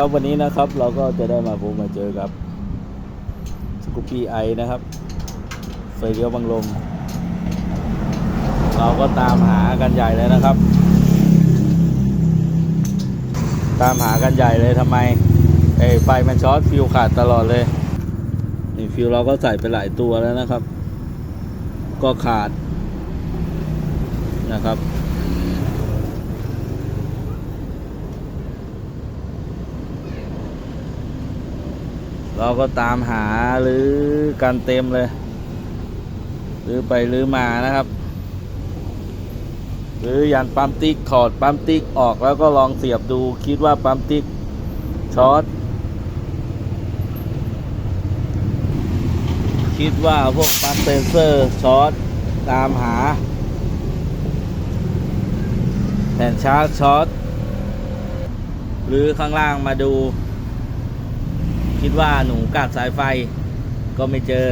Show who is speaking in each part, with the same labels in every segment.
Speaker 1: ครับวันนี้นะครับเราก็จะได้มาพบมาเจอกับสกูปี้ไอนะครับไฟเลี้ยวบังลม เราก็ตามหากันใหญ่เลยนะครับ ตามหากันใหญ่เลยทำไมไอ้ไฟมันช็อตฟิวขาดตลอดเลยนี่ฟิวเราก็ใส่ไปหลายตัวแล้วนะครับ ก็ขาดนะครับ เราก็ตามหาหรือกันเต็มเลยหรือไปหรือมานะครับ หรือยันปั๊มติ๊กถอดปั๊มติ๊กออกแล้วก็ลองเสียบดูคิดว่าปั๊มติ๊กช็อตคิดว่าพวกปั๊มเซนเซอร์ช็อตตามหา แผ่นชาร์จช็อตหรือข้างล่างมาดู คิดว่าหนูกัดสายไฟก็ไม่เจอ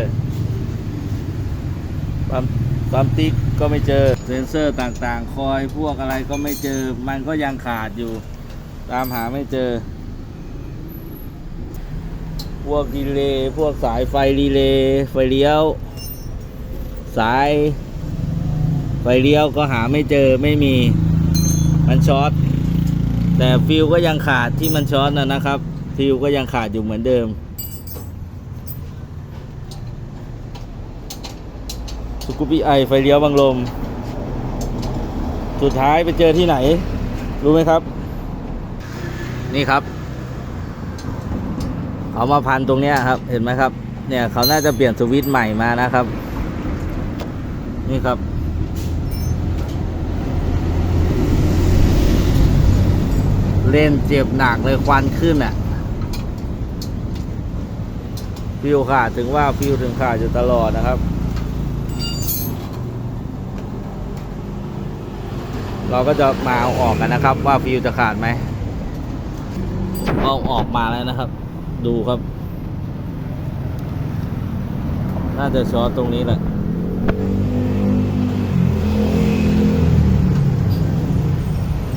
Speaker 1: ปั๊มปั๊มติ๊กก็ไม่เจอ เซนเซอร์ต่างๆ คอยพวกอะไรก็ไม่เจอ มันก็ยังขาดอยู่ ตามหาไม่เจอ พวกดีเลย์พวกสายไฟรีเลย์ไฟเลี้ยว สายไฟเลี้ยวก็หาไม่เจอไม่มี มันช็อตแต่ฟิวก็ยังขาดที่มันช็อตนะนะครับ ฟิวก็ยังขาดอยู่เหมือนเดิม สุกุปิไอไฟเลี้ยวบังลม สุดท้ายไปเจอที่ไหน รู้ไหมครับ นี่ครับ เอามาพันตรงเนี้ยครับ เห็นไหมครับ เนี่ยเขาน่าจะเปลี่ยนสวิตช์ใหม่มานะครับ นี่ครับเล่นเจ็บหนักเลยควันขึ้นอะ ฟิวขาดถึงว่าฟิวถึงขาดอยู่ตลอดนะครับ เราก็จะมาเอาออกกันนะครับ ว่าฟิวจะขาดไหมเอาออกมาแล้วนะครับ ดูครับ น่าจะช็อตตรงนี้แหละ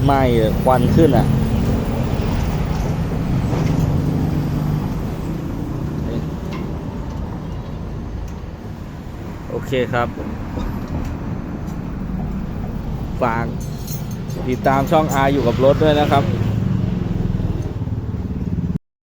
Speaker 1: ไม่ควันขึ้นอะ โอเคครับ ฝากติดตามช่องอาอยู่กับรถด้วยนะครับ